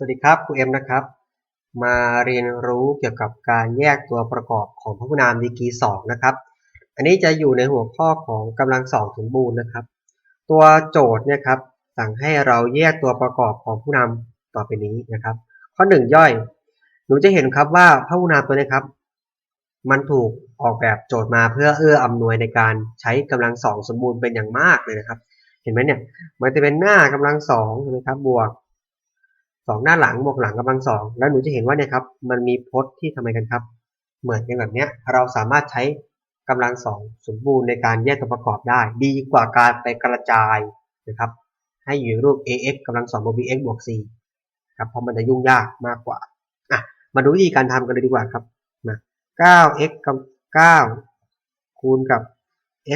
สวัสดีครับครูเอ็มนะครับ มาเรียนรู้เกี่ยวกับการแยกตัวประกอบของพหุนามดีกรีสองนะครับ อันนี้จะอยู่ในหัวข้อของกำลังสองสมบูรณ์นะครับ ตัวโจทย์เนี่ยครับสั่งให้เราแยกตัวประกอบของพหุนามต่อไปนี้นะครับ ข้อหนึ่งย่อย หนูจะเห็นครับว่าพหุนามตัวนี้ครับ มันถูกออกแบบโจทย์มาเพื่อเอื้ออำนวยในการใช้กำลังสองสมบูรณ์เป็นอย่างมากเลยนะครับ เห็นไหมเนี่ยมันจะเป็นหน้ากำลังสองใช่ไหมครับบวก สองหน้าหลังบวกหลังกำลังสองแล้วหนูจะเห็นว่าเนี่ยครับมันมีพจน์ที่ทำไมกันครับ เหมือนกันแบบเนี้ยเราสามารถใช้กำลังสองสมบูรณ์ในการแยกตัวประกอบได้ ดีกว่าการไปกระจายนะครับให้อยู่รูป ax กำลังสองบวก bx บวก c ครับเพราะมันจะยุ่งยากมากกว่าอะมาดูวิธีการทำกันเลยดีกว่าครับมา 9x กับ 9 คูณกับ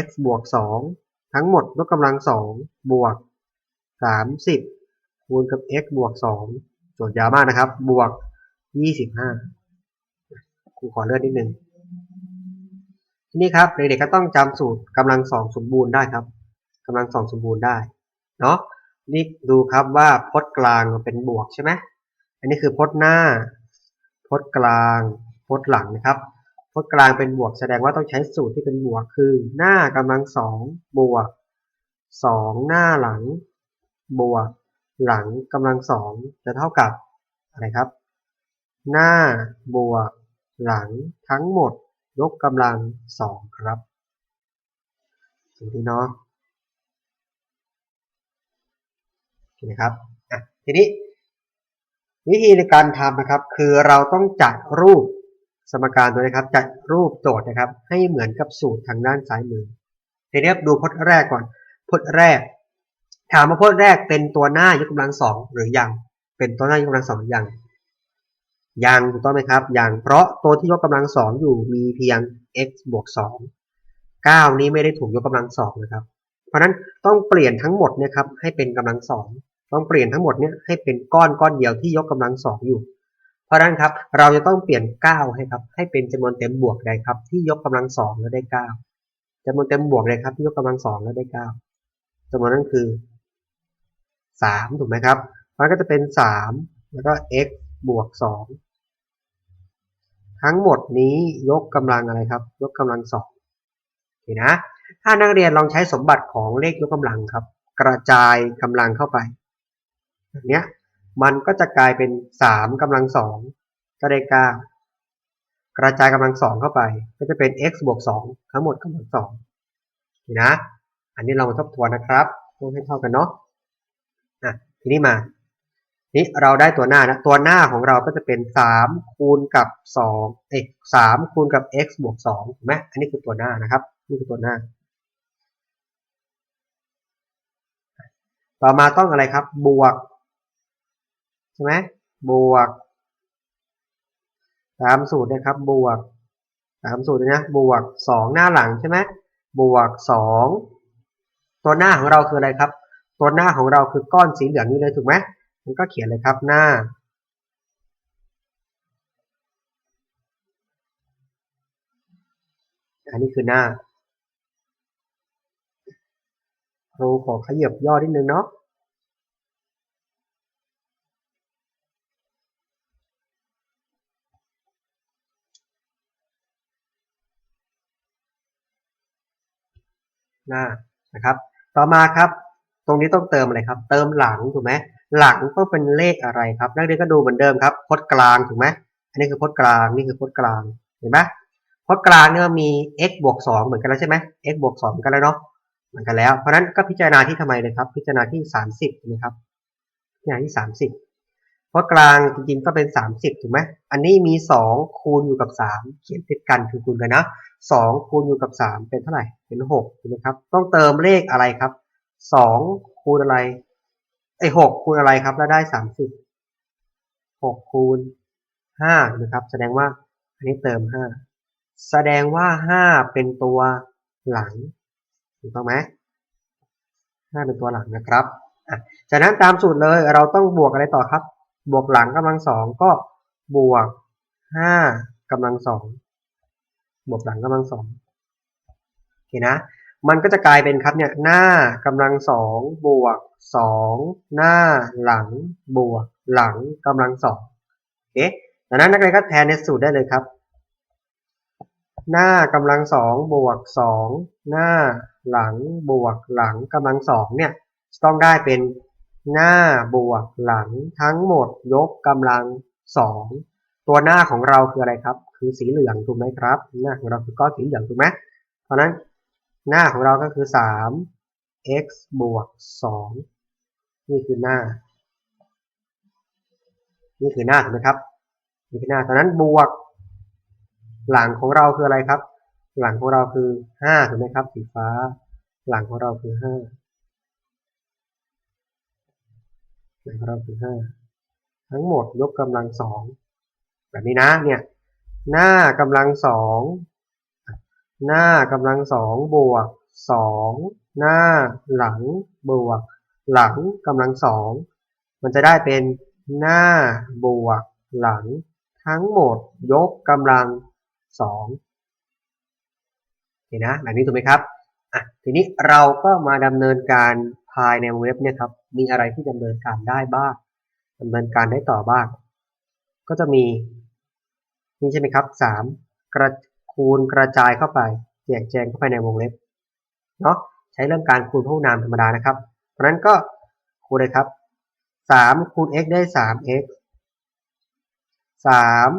x บวก 2 ทั้งหมดยกกำลัง 2 บวก 30 คูณกับ x บวก 2 โจทย์ยาวมากนะครับ บวก 25ครูขอเลื่อนนิดนึงทีนี้ครับเด็กๆก็ต้องจำสูตรกำลังสองสมบูรณ์ได้ครับกำลังสองสมบูรณ์ได้เนาะนี่ดูครับว่าพจน์กลางเป็นบวกใช่ไหมอันนี้คือพจน์หน้า พจน์กลางพจน์หลังนะครับ พจน์กลางเป็นบวกแสดงว่าต้องใช้สูตรที่เป็นบวกคือหน้ากำลังสองบวกสองหน้าหลัง บวก หลังกำลังสองจะเท่ากับอะไรครับ หน้าบวก หลังทั้งหมดยกกำลังสองครับสูตรนี้เนาะโอเคนะครับทีนี้วิธีในการทำนะครับ คือเราต้องจัดรูปสมการตัวนะครับ จัดรูปโจทย์นะครับ ให้เหมือนกับสูตรทางด้านซ้ายมือทีนี้ดูพจน์แรกก่อนพจน์แรก ถามว่าพจน์แรกเป็นตัวหน้ายกกำลังสองหรือยัง เป็นตัวหน้ายกกำลังสองยัง ยังถูกต้องไหมครับยังเพราะตัวที่ยกกำลังสองอยู่มีเพียง x บวกสองเก้านี้ไม่ได้ถูกยกกำลังสองนะครับ เพราะนั้นต้องเปลี่ยนทั้งหมดนี่ยครับให้เป็นกำลังสองต้องเปลี่ยนทั้งหมดเนี่ยให้เป็นก้อนก้อนเดียวที่ยกกำลังสองอยู่ เพราะนั้นครับเราจะต้องเปลี่ยน 9 ให้ครับให้เป็นจำนวนเต็มบวกใดครับที่ยกกำลังสองแล้วได้ 9จำนวนเต็มบวกใดครับที่ยกกำลังสองแล้วได้ 9จำนวนนั้นคือ 3 ถูกไหมครับ มันก็จะเป็น 3 แล้วก็ x บวก 2 ทั้งหมดนี้ยกกำลังอะไรครับ ยกกำลังสองโอเคนะ ถ้านักเรียนลองใช้สมบัติของเลขยกกำลังครับ กระจายกำลังเข้าไปแบบเนี้ยมันก็จะกลายเป็นสามกำลังสองก็ได้เก้ากระจายกำลังสองเข้าไป ก็จะเป็น x บวกสองทั้งหมดกำลังสองนะ อันนี้เรามาทบทวนนะครับต้องให้เท่ากันเนาะ อะทีนี้มานี่เราได้ตัวหน้านะตัวหน้าของเราก็จะเป็นสามคูณกับสองเอกสามคูณกับ x บวกสองถูกไหมอันนี้คือตัวหน้านะครับนี่คือตัวหน้า ต่อมาต้องอะไรครับ บวกใช่ไหมบวกตามสูตรนะครับ บวกตามสูตรนะบวกสองหน้าหลังใช่ไหมบวกสองตัวหน้าของเราคืออะไรครับ ตัวหน้าของเราคือก้อนสีเหลืองนี่เลยถูกไหมมันก็เขียนเลยครับหน้า อันนี้คือหน้าครูขอขยับย่อนิดนึงเนาะหน้านะครับ ต่อมาครับ ตรงนี้ต้องเติมอะไรครับ เติมหลังถูกไหมหลังต้องเป็นเลขอะไรครับ นักเรียนก็ดูเหมือนเดิมครับพจน์กลางถูกไหมอันนี้คือพจน์กลางนี่คือพจน์กลางเห็นไหมพจน์กลางเนี่ยมี x บวกสองเหมือนกันแล้วใช่ไหม x บวกสองเหมือนกันแล้วเนาะเหมือนกันแล้ว เพราะนั้นก็พิจารณาที่ทำไมเลยครับ พิจารณาที่สามสิบถูกไหมครับพิจารณาที่สามสิบพจน์กลางจริงๆก็เป็นสามสิบถูกไหมอันนี้มีสองคูณอยู่กับสามเขียนติดกันคือคูณกันนะสองคูณอยู่กับสามเป็นเท่าไหร่เป็นหกถูกไหมครับต้องเติมเลขอะไรครับ สองคูณอะไรไอ้หกคูณอะไรครับ แล้วได้สามสิบหกคูณห้านะครับ แสดงว่าอันนี้เติมห้าแสดงว่าห้าเป็นตัวหลังถูกต้องไหมห้าเป็นตัวหลังนะครับจากนั้นตามสูตรเลยเราต้องบวกอะไรต่อครับ บวกหลังกำลังสองก็บวกห้ากำลังสองบวกหลังกำลังสองโอเคนะ มันก็จะกลายเป็นครับเนี่ยหน้ากำลังสองบวกสองหน้าหลังบวกหลังกำลังสองโอเคดังนั้นนักเรียนก็แทนในสูตรได้เลยครับ หน้ากำลังสองบวกสองหน้าหลังบวกหลังกำลังสองเนี่ยจะต้องได้เป็นหน้าบวกหลังทั้งหมดยกกำลังสองตัวหน้าของเราคืออะไรครับ คือสีเหลืองถูกไหมครับหน้าของเราคือก้อนสีเหลืองถูกไหมเพราะฉะนั้น หน้าของเราก็คือสาม x บวกสองนี่คือหน้า นี่คือหน้าถูกไหมครับ นี่คือหน้าตอนนั้นบวก หลังของเราคืออะไรครับ หลังของเราคือห้าถูกไหมครับ สีฟ้า หลังของเราคือห้าหลังของเราคือห้าทั้งหมดยกกำลังสองแบบนี้นะเนี่ยหน้ากำลังสอง หน้ากำลังสองบวกสองหน้าหลังบวก หลังกำลังสองมันจะได้เป็นหน้าบวก หลัง ทั้งหมดยกกำลังสองเห็นนะแบบนี้ถูกไหมครับอะทีนี้เราก็มาดำเนินการภายในเว็บเนี่ยครับมีอะไรที่ดำเนินการได้บ้างดำเนินการได้ต่อบ้าง ก็จะมีนี่ใช่ไหมครับสามกระ คูณกระจายเข้าไปแจกแจงเข้าไปในวงเล็บเนาะใช้เรื่องการคูณพหุนามธรรมดานะครับ เพราะนั้นก็คูณเลยครับสามคูณ x ได้สาม x สาม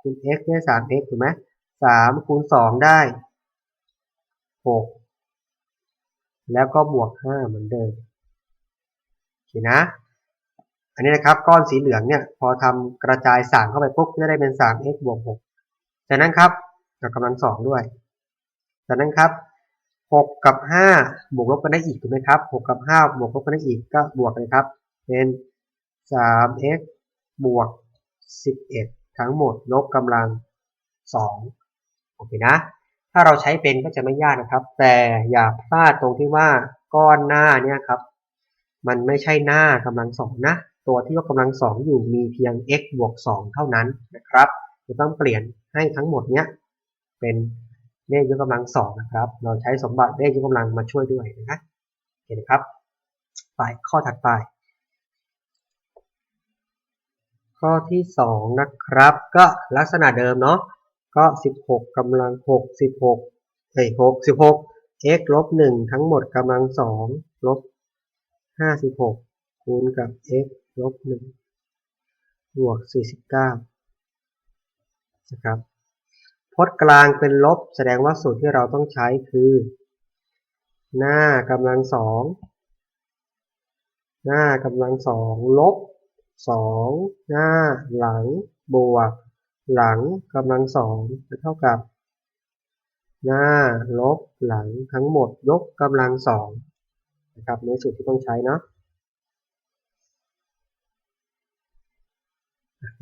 คูณ x ได้สาม x ถูกไหมสามคูณสองได้หกแล้วก็บวกห้าเหมือนเดิมโอเคนะ อันนี้นะครับก้อนสีเหลืองเนี่ย พอทำกระจายสามเข้าไปปุ๊บจะได้เป็นสาม x บวกหกจากนั้นครับ กับกำลังสองด้วยจากนั้นครับหกกับห้าบวกลบกันได้อีกถูกไหมครับหกกับห้าบวกลบกันได้อีกก็บวกเลยครับ เป็นสาม x บวกสิบเอ็ดทั้งหมดลบกำลังสองโอเคนะ ถ้าเราใช้เป็นก็จะไม่ยากนะครับ แต่อย่าพลาดตรงที่ว่าก้อนหน้าเนี่ยครับ มันไม่ใช่หน้ากำลังสองนะ ตัวที่ยกกำลังสองอยู่มีเพียง x บวกสองเท่านั้นนะครับจะต้องเปลี่ยนให้ทั้งหมดเนี้ย เป็นเลขยกกำลังสองนะครับ เราใช้สมบัติเลขยกกำลังมาช่วยด้วยนะเห็นครับ ไปข้อถัดไป ข้อที่สองนะครับ ก็ลักษณะเดิมเนาะ ก็สิบหกกำลังหกสิบหกเฮ้ยหกสิบหก x ลบหนึ่งทั้งหมดกำลังสองลบห้าสิบหกคูณกับ x ลบหนึ่งบวกสี่สิบเก้านะครับ พจน์กลางเป็นลบ แสดงว่าสูตรที่เราต้องใช้คือ หน้ากำลังสองหน้ากำลังสองลบสองหน้าหลัง บวก หลังกำลังสองจะเท่ากับ หน้าลบหลังทั้งหมดยกกำลังสองนะครับในสูตรที่ต้องใช้เนาะ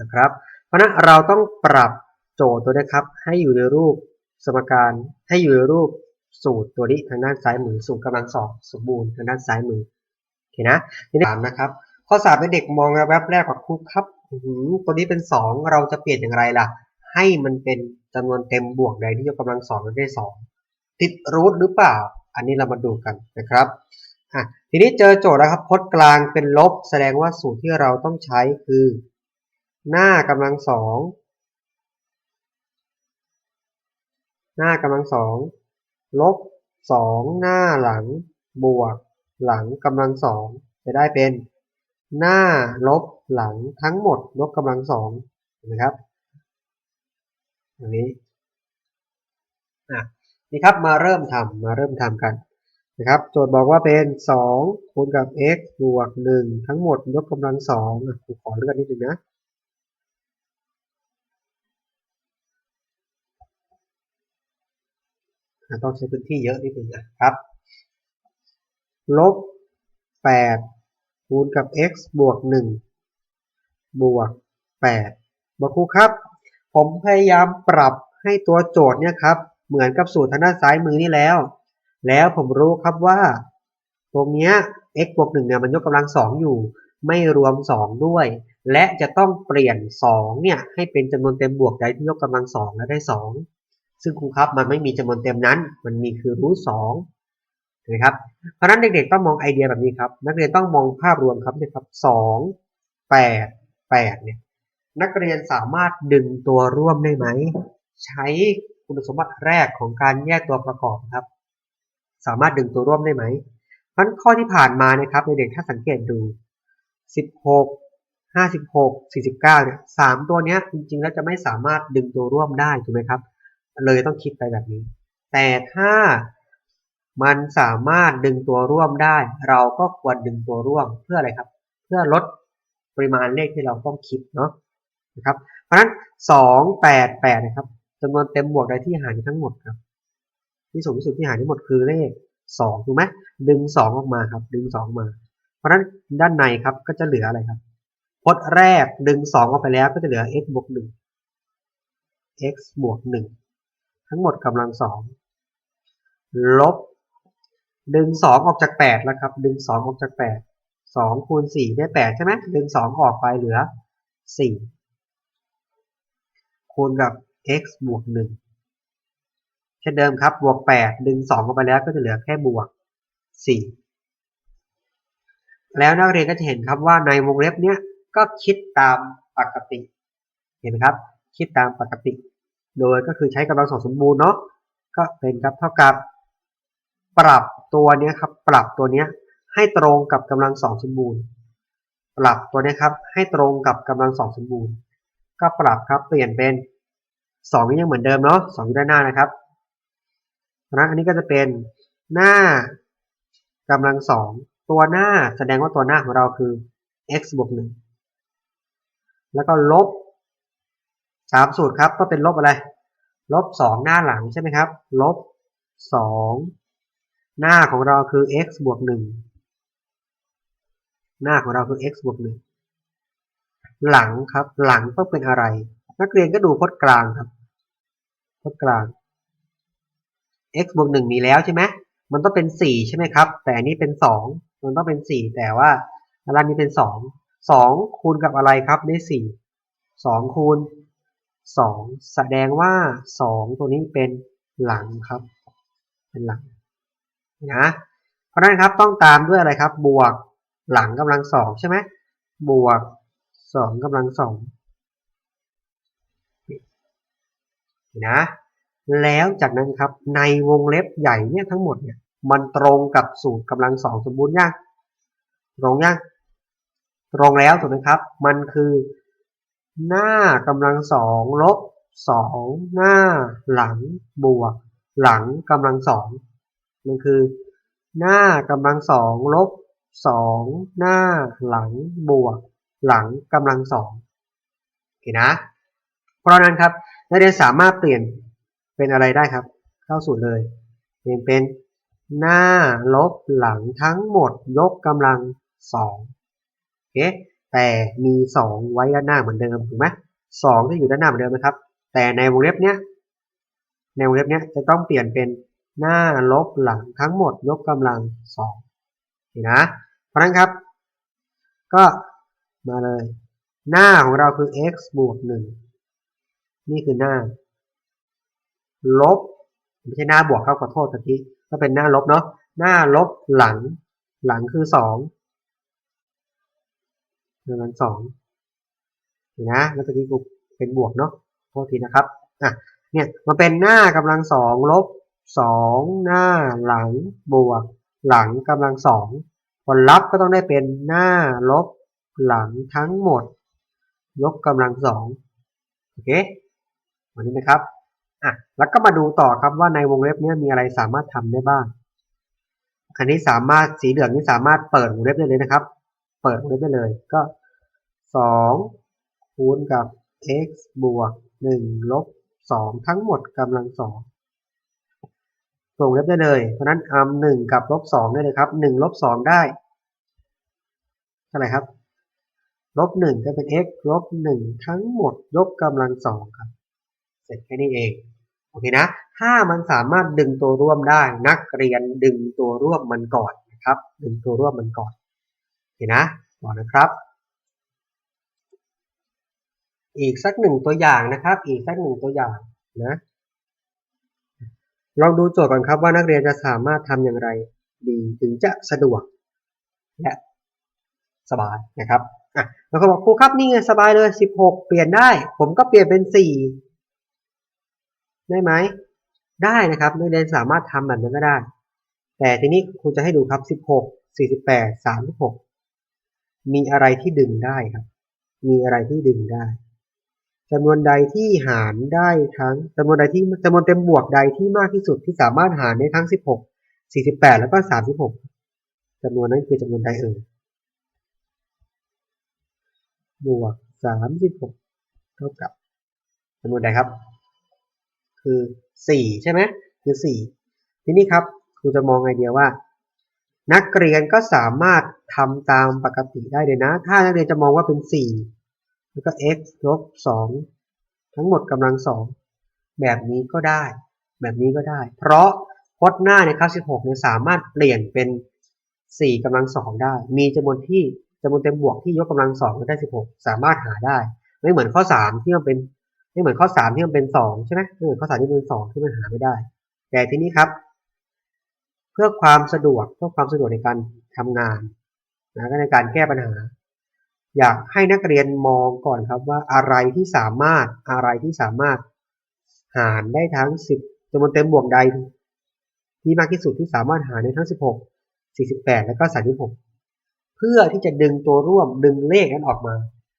นะครับ เพราะนั้นเราต้องปรับ โจทย์ตัวนี้ครับ ให้อยู่ในรูปสมการ ให้อยู่ในรูปสูตรตัวนี้ทางด้านซ้ายมือสูตรกำลังสองสมบูรณ์ทางด้านซ้ายมือโอเคนะทีนี้สามนะครับ ข้อสามเป็นเด็กมองแวบแรกว่าครูครับตัวนี้เป็นสองเราจะเปลี่ยนอย่างไรล่ะ ให้มันเป็นจำนวนเต็มบวกใดที่ยกกำลังสองได้สองติดรูทหรือเปล่า อันนี้เรามาดูกันนะครับอะทีนี้เจอโจทย์แล้วครับพจน์กลางเป็นลบ แสดงว่าสูตรที่เราต้องใช้คือ หน้ากำลังสอง หน้ากำลังสองลบสองหน้าหลัง บวก หลังกำลังสองจะได้เป็น หน้าลบหลังทั้งหมดลบกำลังสองเห็นไหมครับอันนี้อะนี่ครับมาเริ่มทำมาเริ่มทำกันนะครับ โจทย์บอกว่าเป็นสองคูณกับ x บวกหนึ่งทั้งหมดยกกำลังสองขอเลือนนิดนึงนะ ต้องใช้พื้นที่เยอะนิดนึงนะครับ ลบ8คูณกับ x บวก1บวก8บอกครูครับ ผมพยายามปรับให้ตัวโจทย์เนี่ยครับ เหมือนกับสูตรทางด้านซ้ายมือนี่แล้ว แล้วผมรู้ครับว่า ตรงเนี้ย x บวก1เนี่ยมันยกกำลัง2อยู่ ไม่รวม2ด้วย และจะต้องเปลี่ยน2เนี่ยให้เป็นจำนวนเต็มบวกใดที่ยกกำลัง2และได้2 ซึ่งครูครับมันไม่มีจำนวนเต็มนั้น มันมีคือรูทสองถูกไหมครับ เพราะนั้นเด็กๆต้องมองไอเดียแบบนี้ครับ นักเรียนต้องมองภาพรวมครับเนี่ยครับสองแปดแปดเนี่ยนักเรียนสามารถดึงตัวร่วมได้ไหม ใช้คุณสมบัติแรกของการแยกตัวประกอบครับ สามารถดึงตัวร่วมได้ไหมเพราะนั้นข้อที่ผ่านมานะครับเด็กๆถ้าสังเกตดู 16 56 49เนี่ยสามตัวเนี้ยจริงๆแล้วจะไม่สามารถดึงตัวร่วมได้ถูกไหมครับ เลยต้องคิดไปแบบนี้ แต่ถ้ามันสามารถดึงตัวร่วมได้ เราก็ควรดึงตัวร่วมเพื่ออะไรครับ เพื่อลดปริมาณเลขที่เราต้องคิดเนาะนะครับ เพราะฉะนั้น2 8 8นะครับจำนวนเต็มบวกใดที่หารทั้งหมดครับ ที่สูงที่สุดที่หารทั้งหมดคือเลข2ถูกไหมดึง2ออกมาครับ ดึง2ออกมา เพราะฉะนั้นด้านในครับก็จะเหลืออะไรครับพจน์แรกดึง2ออกไปแล้วก็จะเหลือ x บวก1 x บวก1 ทั้งหมดกำลัง2ลบ ดึง2องออกจาก8แล้วครับ ดึง2องออกจาก8 2คูณ4ได้8ใช่ไหมดึง2องออกไปเหลือ4คูณกับ x บวก1เช่นเดิมครับ บวก8ดึง2องออกไปแล้วก็จะเหลือแค่บวก4แล้วนักเรียนก็จะเห็นครับว่าในวงเล็บเนี้ยก็คิดตามปกติ เห็นไหมครับ คิดตามปกติ โดยก็คือใช้กำลังสองสมบูรณ์เนาะก็เป็นครับเท่ากับ ปรับตัวเนี้ยครับ ปรับตัวเนี้ยให้ตรงกับกำลังสองสมบูรณ์ ปรับตัวเนี้ยครับ ให้ตรงกับกำลังสองสมบูรณ์ ก็ปรับครับเปลี่ยนเป็นสองยังเหมือนเดิมเนาะสองด้านหน้านะครับเพราะนั้นอันนี้ก็จะเป็นหน้ากำลังสองตัวหน้าแสดงว่าตัวหน้าของเราคือ x บวกหนึ่งแล้วก็ลบ สามสูตรครับก็เป็นลบอะไร ลบสองหน้าหลังใช่ไหมครับ ลบสองหน้าของเราคือ x บวกหนึ่งหน้าของเราคือ x บวกหนึ่งหลังครับ หลังต้องเป็นอะไร นักเรียนก็ดูพจน์กลางครับพจน์กลาง x บวกหนึ่งมีแล้วใช่ไหมมันต้องเป็นสี่ใช่ไหมครับ แต่อันนี้เป็นสองมันต้องเป็นสี่แต่ว่าด้นนี้เป็นสองสองคูณกับอะไรครับได้สี่สองคูณ สองแสดงว่าสองตัวนี้เป็นหลังครับ เป็นหลังนะเพราะนั้นครับต้องตามด้วยอะไรครับ บวกหลังกำลังสองใช่ไหมบวกสองกำลังสองนะแล้วจากนั้นครับในวงเล็บใหญ่เนี่ยทั้งหมดเนี่ยมันตรงกับสูตรกำลังสองสมบูรณ์ยังตรงยังตรงแล้วถูกไหมครับ มันคือ หน้ากำลังสองลบสองหน้าหลังบวก หลังกำลังสองมันคือ หน้ากำลังสองลบสองหน้าหลังบวก หลังกำลังสองโอเคนะ เพราะนั้นครับนักเรียนสามารถเปลี่ยนเป็นอะไรได้ครับ เข้าสูตรเลย เปลี่ยนเป็นหน้าลบหลังทั้งหมดยกกำลังสองโอเค แต่มีสองไว้ด้านหน้าเหมือนเดิมถูกไหมสองที่อยู่ด้านหน้าเหมือนเดิมนะครับ แต่ในวงเล็บเนี้ยในวงเล็บเนี้ยจะต้องเปลี่ยนเป็นหน้าลบหลังทั้งหมดยกกำลังสองเห็นนะ เพราะนั้นครับ ก็มาเลย หน้าของเราคือ x บวกหนึ่งนี่คือหน้า ลบไม่ใช่หน้าบวกครับขอโทษตะกี้ก็เป็นหน้าลบเนาะหน้าลบหลัง หลังคือสอง กำลังสองนะแล้วตะกี้กูเป็นบวกเนาะโทษทีนะครับอะเนี่ยมันเป็นหน้ากำลังสองลบสองหน้าหลังบวก หลังกำลังสองผลลัพธ์ก็ต้องได้เป็นหน้าลบหลังทั้งหมด ยกกำลังสองโอเควันนี้นะครับอะแล้วก็มาดูต่อครับว่าในวงเล็บนี้มีอะไรสามารถทำได้บ้างอันนี้สามารถสีเหลืองนี้สามารถเปิดวงเล็บได้เลยนะครับ เปิดวงเล็บได้เลย ก็สองคูณกับ x บวกหนึ่งลบสองทั้งหมดกำลังสองส่งเล็บได้เลย เพราะนั้นอัมหนึ่งกับลบสองได้เลยครับหนึ่งลบสองได้เท่าไหร่ครับลบหนึ่งจะเป็น x ลบหนึ่งทั้งหมดยกกำลังสองครับ เสร็จแค่นี้เอง โอเคนะ ถ้ามันสามารถดึงตัวร่วมได้ นักเรียนดึงตัวร่วมมันก่อนนะครับ ดึงตัวร่วมมันก่อน เห็นนะบอกนะครับ อีกสักหนึ่งตัวอย่างนะครับ อีกสักหนึ่งตัวอย่างนะลองดูโจทย์ก่อนครับว่านักเรียนจะสามารถทำอย่างไร ดีถึงจะสะดวกและสบายนะครับอะแล้วเขาบอกครูครับนี่ไงสบายเลย 16 เปลี่ยนได้ ผมก็เปลี่ยนเป็น 4 ได้ไหมได้นะครับนักเรียนสามารถทำแบบนั้นก็ได้ แต่ทีนี้ครูจะให้ดูครับ 16 48 36 มีอะไรที่ดึงได้ครับ มีอะไรที่ดึงได้จำนวนใดที่หารได้ทั้งจำนวนใดที่จำนวนเต็มบวกใดที่มากที่สุดที่สามารถหารได้ทั้งสิบหกสี่สิบแล้วก็สามสิบหกจำนวนนั้นคือจำนวนใดเอ่ยบวกสามสิบหกเท่ากับจำนวนใดครับ คือสี่ใช่ไหมคือสี่ทีนี้ครับครูจะมองไอเดียว่า นักเรียนก็สามารถ ทำตามปกติได้เลยนะ ถ้านักเรียนจะมองว่าเป็นสี่แล้วก็ x ลบสองทั้งหมดกำลังสองแบบนี้ก็ได้ แบบนี้ก็ได้ เพราะพจน์หน้าในคลาส16เนี่ยสามารถเปลี่ยนเป็น 4กำลังสองได้ มีจำนวนที่จำนวนเต็มบวกที่ยกกำลังสองก็ได้ 16 สามารถหาได้ ไม่เหมือนข้อ 3 ที่มันเป็นไม่เหมือนข้อ 3 ที่มันเป็น 2 ใช่ไหมไม่เหมือนข้อ 3 ที่เป็น 2 ที่มันหาไม่ได้ แต่ทีนี้ครับ เพื่อความสะดวกเพื่อความสะดวกในการทำงาน นะก็ในการแก้ปัญหา อยากให้นักเรียนมองก่อนครับว่าอะไรที่สามารถอะไรที่สามารถหารได้ทั้ง 10จำนวนเต็มบวกใด ที่มากที่สุดที่สามารถหารได้ทั้ง 16 48 แล้วก็ 36 เพื่อที่จะดึงตัวร่วมดึงเลขนั้นออกมา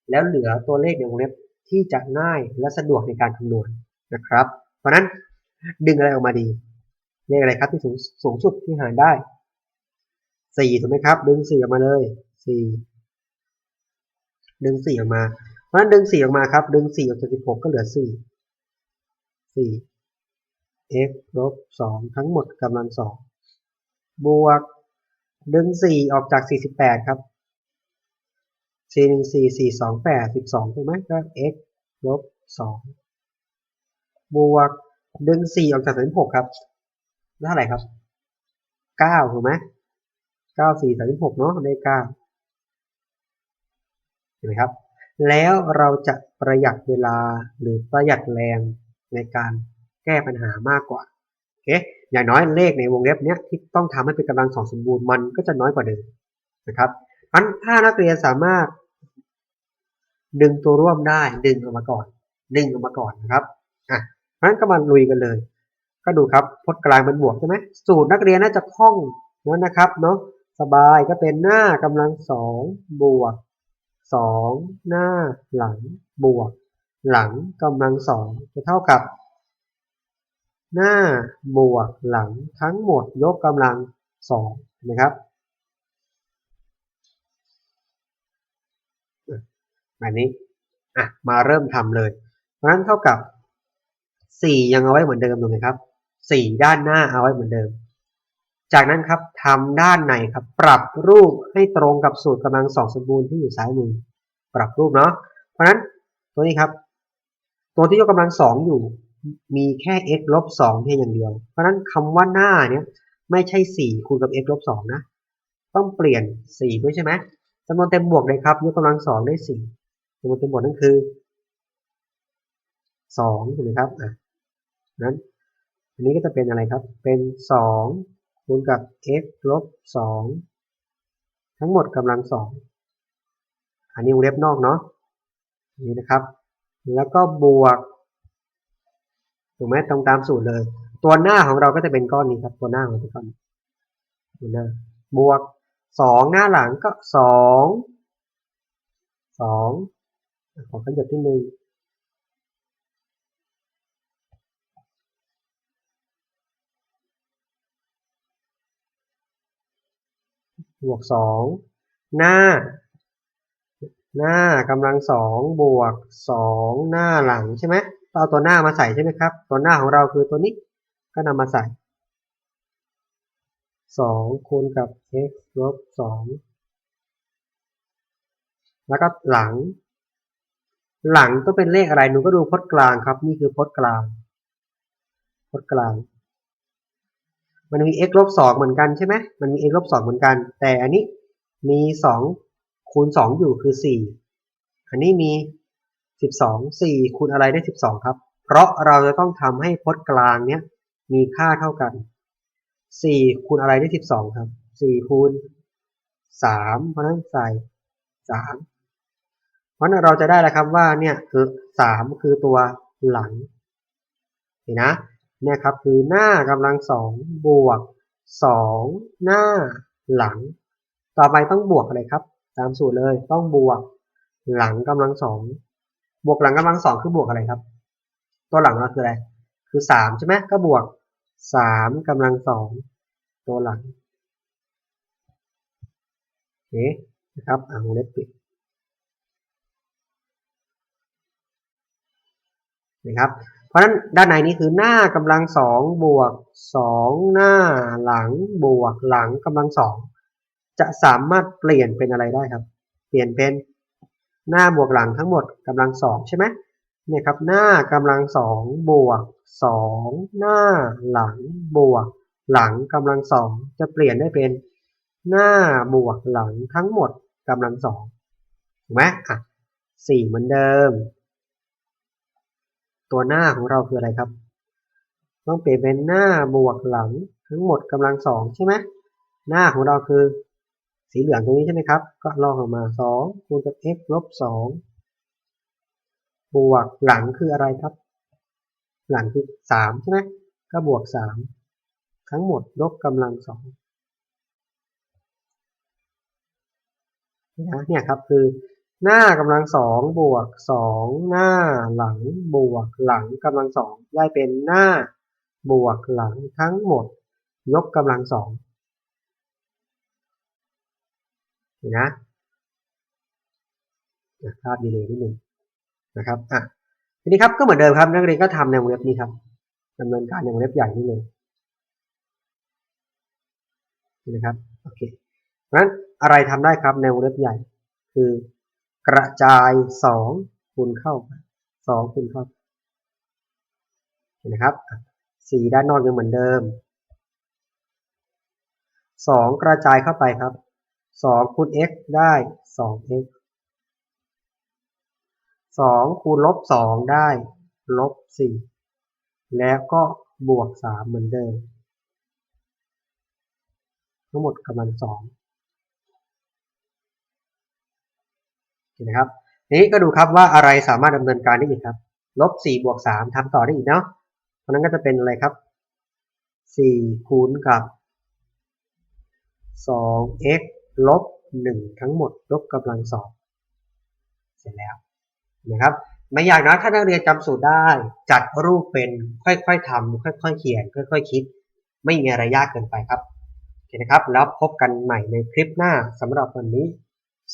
แล้วเหลือตัวเลขในวงเล็บที่จะง่ายและสะดวกในการคำนวณนะครับ เพราะนั้นดึงอะไรออกมาดี เลขอะไรครับที่สูงสูงสุดที่หารได้ สี่ถูกไหมครับ ดึงสี่ออกมาเลยสี่ดึงสี่ออกมา เพราะฉะนั้นดึงสี่ออกมาครับ ดึงสี่ออกจากสิบหกก็เหลือสี่สี่ x ลบสองทั้งหมดกำลังสองบวก ดึงสี่ออกจากสี่สิบแปดครับสี่หนึ่งสี่สี่สองแปดสิบสองถูกไหมก็ x ลบสองบวก ดึงสี่ออกจากสิบหกครับได้เท่าไหร่ครับเก้าถูกไหม 9 4 36เนาะได้9เห็นไหมครับ แล้วเราจะประหยัดเวลาหรือประหยัดแรงในการแก้ปัญหามากกว่าโอเคอย่างน้อยเลขในวงเล็บเนี้ยที่ต้องทำให้เป็นกำลังสองสมบูรณ์มันก็จะน้อยกว่าเดิมนะครับอันถ้านักเรียนสามารถ ดึงตัวร่วมได้ดึงออกมาก่อน ดึงออกมาก่อนนะครับอะเพราะฉะนั้นก็มาลุยกันเลย ก็ดูครับพจน์กลางเป็นบวกใช่ไหมสูตรนักเรียนน่าจะคล่องแล้วนะครับเนาะ สบายก็เป็นหน้ากำลังสองบวกสองหน้าหลังบวก หลังกำลังสองจะเท่ากับ หน้าบวกหลังทั้งหมดยกกำลังสองนะครับแบบนี้อะมาเริ่มทำเลย เพราะฉะนั้นเท่ากับสี่ยังเอาไว้เหมือนเดิมถูกไหมครับสี่ด้านหน้าเอาไว้เหมือนเดิม จากนั้นครับทำด้านในครับ ปรับรูปให้ตรงกับสูตรกำลังสองสมบูรณ์ที่อยู่ซ้ายมือ ปรับรูปเนาะเพราะฉะนั้นตัวนี้ครับ ตัวที่ยกกำลังสองอยู่ มีแค่ x ลบสองเพียงอย่างเดียว เพราะฉะนั้นคำว่าหน้าเนี้ยไม่ใช่สี่คูณกับ x ลบสองนะ ต้องเปลี่ยนสี่ด้วยใช่ไหมจำนวนเต็มบวกเลยครับ ยกกำลังสองได้สี่จำนวนเต็มบวกนั่นคือสองถูกไหมครับอะนั้นอันนี้ก็จะเป็นอะไรครับ เป็นสอง คูณกับ x ลบสองทั้งหมดกำลังสองอันนี้วงเล็บนอกเนาะนี่นะครับ แล้วก็บวกถูกไหมตรงตามสูตรเลย ตัวหน้าของเราก็จะเป็นก้อนนี้ครับ ตัวหน้าของเป็นก้อนตัวหน้าบวกสองหน้าหลังก็สองสองขอขยับที่หนึ่งบ วกสองหน้า หน้ากำลังสองบวกสองหน้าหลังใช่ไหมเอาตัวหน้ามาใส่ใช่ไหมครับ ตัวหน้าของเราคือตัวนี้ก็นำมาใส่สองคูณกับ x ลบสองแล้วก็หลัง หลังต้องเป็นเลขอะไรหนูก็ดูพจน์กลางครับ นี่คือพจน์กลางพจน์กลาง มันมี x ลบสองเหมือนกันใช่ไหมมันมี x ลบสองเหมือนกัน แต่อันนี้มีสองคูณสองอยู่คือสี่อันนี้มีสิบองสี่คูณอะไรได้สิบองครับ เพราะเราจะต้องทำให้พจน์กลางเนี้ยมีค่าเท่ากันสี่คูณอะไรได้สิบองครับสี่คูณสามเพราะฉะนั้นใส่สามเพราะนั้นเราจะได้แล้วครับว่าเนี่ยคือสามคือตัวหลังเห็นนะ นี่ยครับคือหน้ากำลังสองบวกสองหน้าหลัง ต่อไปต้องบวกอะไรครับ ตามสูตรเลยต้องบวกหลังกำลังสองบวกหลังกำลังสองคือบวกอะไรครับ ตัวหลังเราคืออะไร คือสามใช่ไหมก็บวกสามกำลังสองตัวหลังโอเคนะครับอ่างเล็บปิดนะครับ ราะฉะนั้นด้านในนี้คือหน้ากำลังสองบวกสองหน้าหลังบวกหลังกำลังสองจะสามารถเปลี่ยนเป็นอะไรได้ครับ เปลี่ยนเป็นหน้าบวกหลังทั้งหมดกำลังสองใช่ไหมเนี่ยครับหน้ากำลังสองบวกสองหน้าหลังบวกหลังกำลังสองจะเปลี่ยนได้เป็นหน้าบวกหลังทั้งหมดกำลังสองถูกไหมอะสี่เหมือนเดิม ตัวหน้าของเราคืออะไรครับ ต้องเปลี่ยนเป็นหน้าบวกหลังทั้งหมดกำลังสองใช่ไหมหน้าของเราคือสีเหลืองตรงนี้ใช่ไหมครับ ก็ลอกออกมาสองคูณกับ x ลบสองบวกหลังคืออะไรครับ หลังคือสามใช่ไหมก็บวกสามทั้งหมดลบกำลังสองนะเนี่ยครับคือ หน้ากำลังสองบวกสองหน้าหลังบวกหลังกำลังสองได้เป็นหน้าบวกหลังทั้งหมด ยกกำลังสองเห็นนะภาพดีเลยนิดนึงนะครับอะทีนี้ครับก็เหมือนเดิมครับ นักเรียนก็ทำในวงเล็บนี้ครับดำเนินการในวงเล็บใหญ่นี่เลยนะครับโอเคเพราะฉะนั้นอะไรทำได้ครับในวงเล็บใหญ่คือ กระจายสองคูณเข้าสองคูณเข้าเห็นนะครับสี่ด้านนอกยังเหมือนเดิมสองกระจายเข้าไปครับสองคูณ x ได้สอง x สองคูณลบสองได้ลบสี่แล้วก็บวกสามเหมือนเดิม ทั้งหมดกำลังสองเห็ นไหมครับนี้ก็ดูครับว่าอะไรสามารถดำเนินการได้อีกครับลบสี่บวกสามทำต่อได้อีกเนาะเพราะนั้นก็จะเป็นอะไรครับสี่คูณกับสอง x ลบหนึ่งทั้งหมดลบกำลังสองเสร็จแล้วนะครับไม่อยากนะถ้านักเรียนจำสูตรได้จัดรูปเป็นค่อยๆทำค่อยๆเขียน ค่อยๆคิด ไม่มีอะไรยากเกินไปครับโอเคนะครับ แล้วพบกันใหม่ในคลิปหน้าสำหรับวันนี้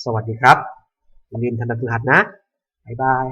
สวัสดีครับ อย่าลืมทำแบบฝึกหัดนะ บ๊ายบาย